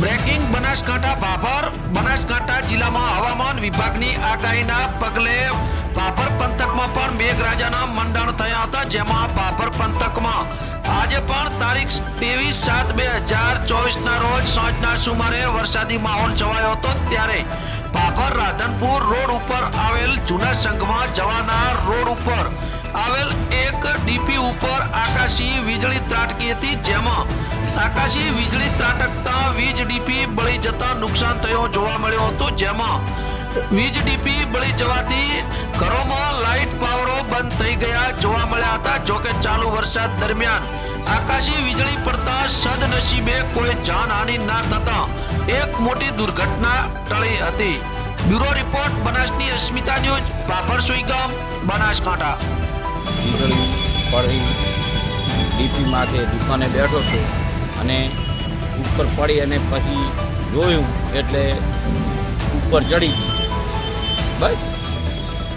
Breaking Banaskantha Bhabhar. Banaskantha જિલ્લામાં હવામાન વિભાગની આગાહીના પગલે ભાભર પંથકમાં પણ મેઘરાજાના મંડાણ થયા હતા, જેમાં ભાભર પંથકમાં. આજે પણ તારીખ ત્રેવીસ સાત બે હજાર ચોવીસના રોજ સાંજના સુમારે વરસાદી માહોલ છવાયો હતો, ત્યારે ભાભર રાધનપુર રોડ ઉપર આવેલ જૂના સંઘમાં જવાના રોડ ઉપર આવેલ એક ડીપી ઉપર આકાશી વીજળી ત્રાટકી હતી, જેમાં આકાશી વીજળી ત્રાટકતા વીજ ડીપી બળી જતા નુકસાન થયો જોવા મળ્યો હતો. જેમાં વીજ ડીપી બળી જવાથી ઘરોમાં લાઇટ પાવરો બંધ થઈ ગયા જોવા મળ્યા હતા. જોકે ચાલુ વરસાદ દરમિયાન આકાશી વીજળી પડતા સદનસીબે કોઈ જાનહાનિ ના થતા એક મોટી દુર્ઘટના ટળી હતી. બ્યુરો રિપોર્ટ, બનાસની અસ્મિતા ન્યૂઝ, પાપડ સુઈગામ, બનાસકાંઠા. ડીપી માથે દુકાને બેઠો હતો અને ઉપર પડી અને પછી જોયું એટલે ઉપર ચડી બસ.